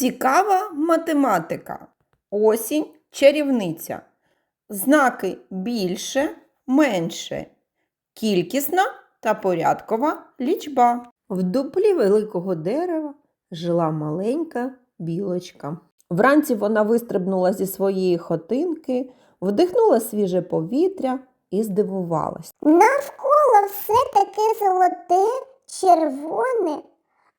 Цікава математика. Осінь чарівниця. Знаки більше, менше. Кількісна та порядкова лічба. В дуплі великого дерева жила маленька білочка. Вранці вона вистрибнула зі своєї хотинки, вдихнула свіже повітря і здивувалась. Навколо все таке золоте, червоне,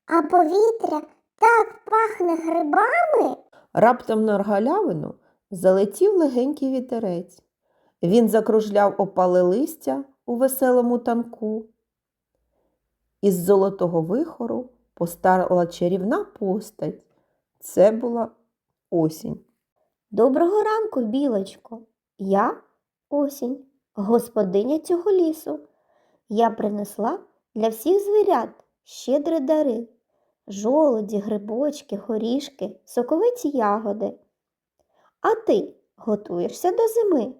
а повітря так пахне грибами. Раптом на галявину залетів легенький вітерець. Він закружляв опале листя у веселому танку. Із золотого вихору постала чарівна постать. Це була осінь. Доброго ранку, білочко. Я осінь, господиня цього лісу. Я принесла для всіх звірят щедрі дари, жолоді, грибочки, горішки, соковиті ягоди. А ти готуєшся до зими?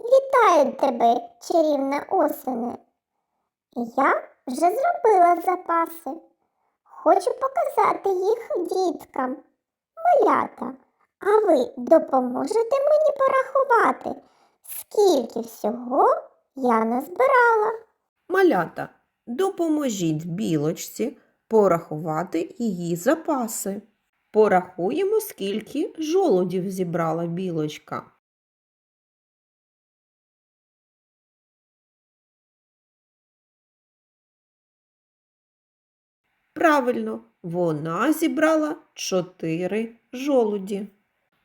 Вітаю тебе, чарівна осене. Я вже зробила запаси. Хочу показати їх діткам. Малята, а ви допоможете мені порахувати, скільки всього я назбирала? Малята, допоможіть білочці порахувати її запаси. Порахуємо, скільки жолудів зібрала білочка. Правильно, вона зібрала чотири жолуді.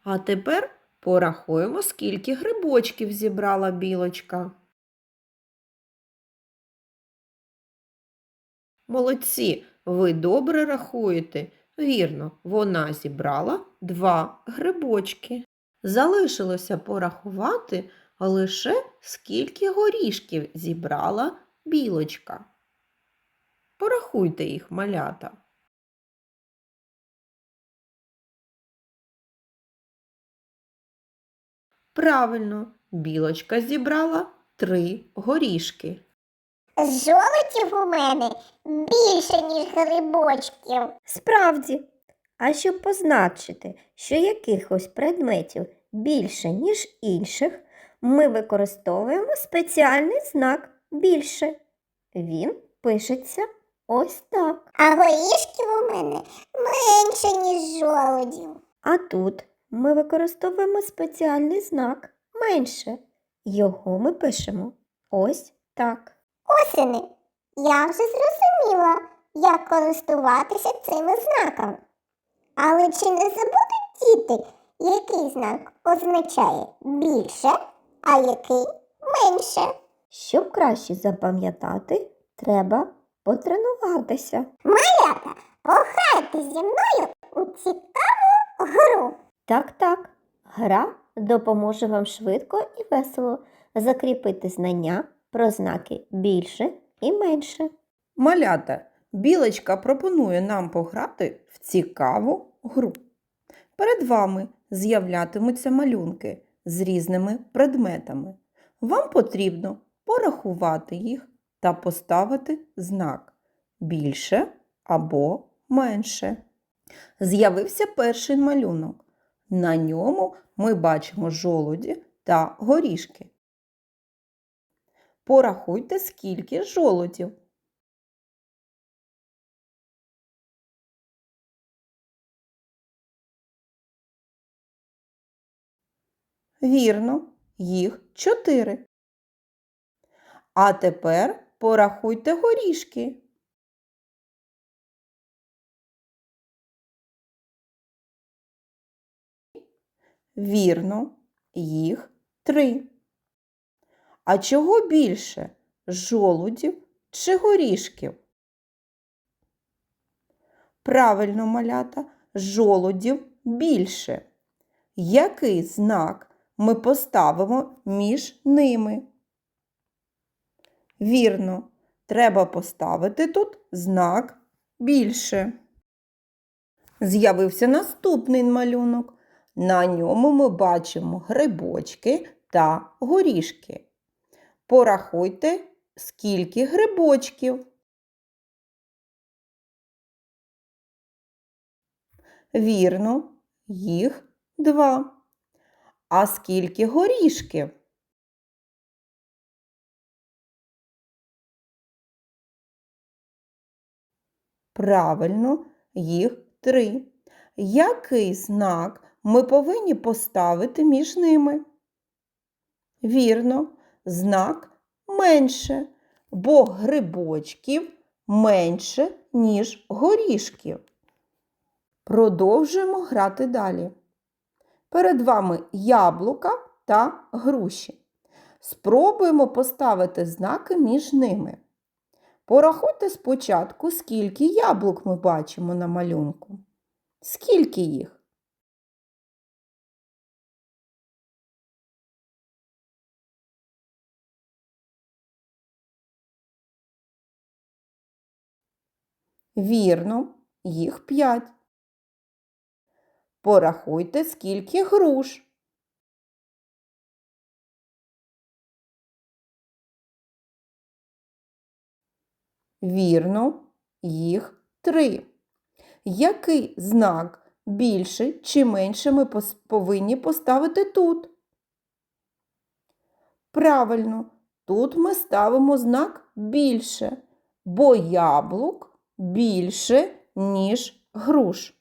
А тепер порахуємо, скільки грибочків зібрала білочка. Молодці, ви добре рахуєте. Вірно, вона зібрала два грибочки. Залишилося порахувати лише скільки горішків зібрала білочка. Порахуйте їх, малята. Правильно, білочка зібрала три горішки. Жолотів у мене більше, ніж грибочків. Справді, а щоб позначити, що якихось предметів більше, ніж інших, ми використовуємо спеціальний знак більше. Він пишеться ось так. А горішків у мене менше, ніж жолудів. А тут ми використовуємо спеціальний знак менше. Його ми пишемо ось так. Осени, я вже зрозуміла, як користуватися цими знаками. Але чи не забудуть діти, який знак означає більше, а який менше? Щоб краще запам'ятати, треба потренуватися. Малята, пограйте зі мною у цікаву гру. Так, так, гра допоможе вам швидко і весело закріпити знання про знаки більше і менше. Малята, білочка пропонує нам пограти в цікаву гру. Перед вами з'являтимуться малюнки з різними предметами. Вам потрібно порахувати їх та поставити знак більше або менше. З'явився перший малюнок. На ньому ми бачимо жолуді та горішки. Порахуйте, скільки жолудів. Вірно, їх чотири. А тепер порахуйте горішки. Вірно, їх три. А чого більше жолудів чи горішків? Правильно, малята, жолудів більше. Який знак ми поставимо між ними? Вірно, треба поставити тут знак більше. З'явився наступний малюнок. На ньому ми бачимо грибочки та горішки. Порахуйте, скільки грибочків. Вірно, їх два. А скільки горішків? Правильно, їх три. Який знак ми повинні поставити між ними? Вірно, знак менше, бо грибочків менше, ніж горішків. Продовжуємо грати далі. Перед вами яблука та груші. Спробуємо поставити знаки між ними. Порахуйте спочатку, скільки яблук ми бачимо на малюнку. Скільки їх? Вірно, їх п'ять. Порахуйте, скільки груш. Вірно, їх три. Який знак більше чи менше ми повинні поставити тут? Правильно, тут ми ставимо знак більше, бо яблук більше, ніж груш.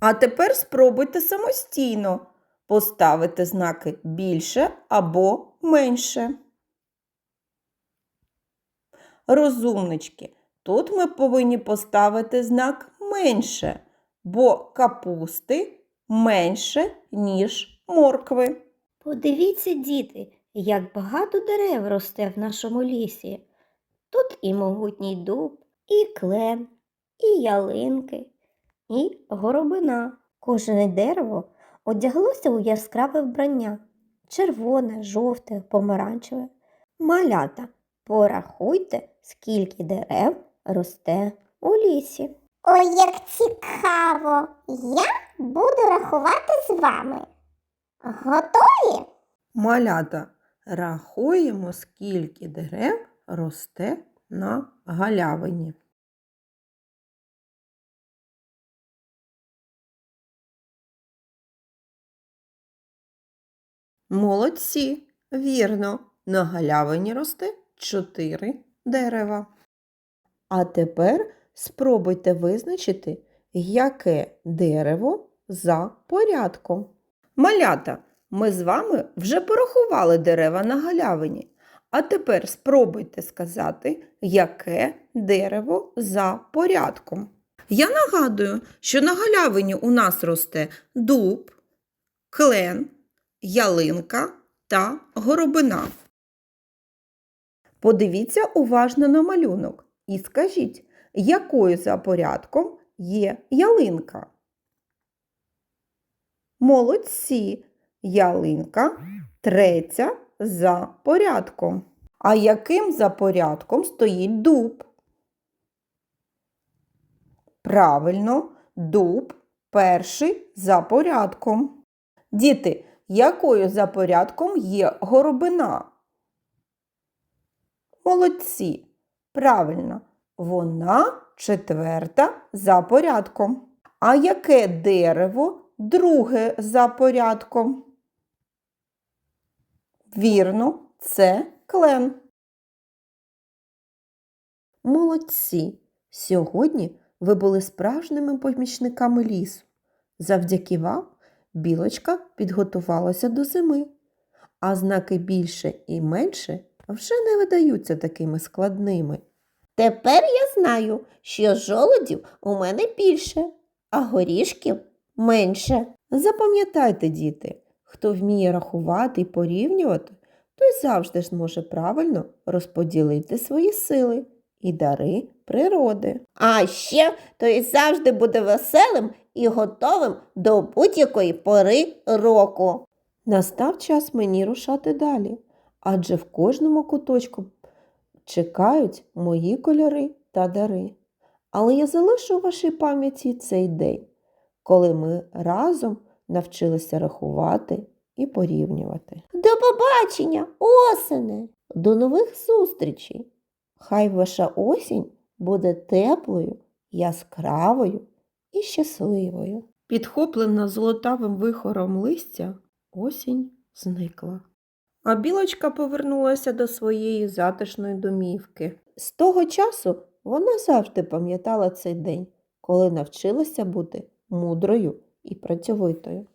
А тепер спробуйте самостійно поставити знаки більше або менше. Розумнички, тут ми повинні поставити знак менше, бо капусти менше, ніж моркви. Подивіться, діти, як багато дерев росте в нашому лісі. Тут і могутній дуб, і клен, і ялинки, і горобина. Кожне дерево одяглося у яскраве вбрання червоне, жовте, помаранчеве. Малята, порахуйте, скільки дерев росте у лісі. Ой, як цікаво! Я буду рахувати з вами. Готові? Малята, рахуємо, скільки дерев росте на галявині. Молодці, вірно, на галявині росте чотири дерева. А тепер спробуйте визначити, яке дерево за порядком. Малята, ми з вами вже порахували дерева на галявині. А тепер спробуйте сказати, яке дерево за порядком. Я нагадую, що на галявині у нас росте дуб, клен, ялинка та горобина. Подивіться уважно на малюнок і скажіть, якою за порядком є ялинка. Молодці! Ялинка третя за порядком. А яким за порядком стоїть дуб? Правильно, дуб перший за порядком. Діти, якою за порядком є горобина? Молодці. Правильно, вона четверта за порядком. А яке дерево друге за порядком? Вірно, це клен. Молодці! Сьогодні ви були справжніми помічниками лісу. Завдяки вам білочка підготувалася до зими, а знаки більше і менше вже не видаються такими складними. Тепер я знаю, що жолодів у мене більше, а горішків менше. Запам'ятайте, діти, хто вміє рахувати і порівнювати, той завжди зможе правильно розподілити свої сили і дари природи. А ще той завжди буде веселим і готовим до будь-якої пори року. Настав час мені рушати далі, адже в кожному куточку чекають мої кольори та дари. Але я залишу у вашій пам'яті цей день, коли ми разом навчилися рахувати і порівнювати. До побачення, осени! До нових зустрічей! Хай ваша осінь буде теплою, яскравою і щасливою. Підхоплена золотавим вихором листя, осінь зникла. А білочка повернулася до своєї затишної домівки. З того часу вона завжди пам'ятала цей день, коли навчилася бути мудрою і працьовитою.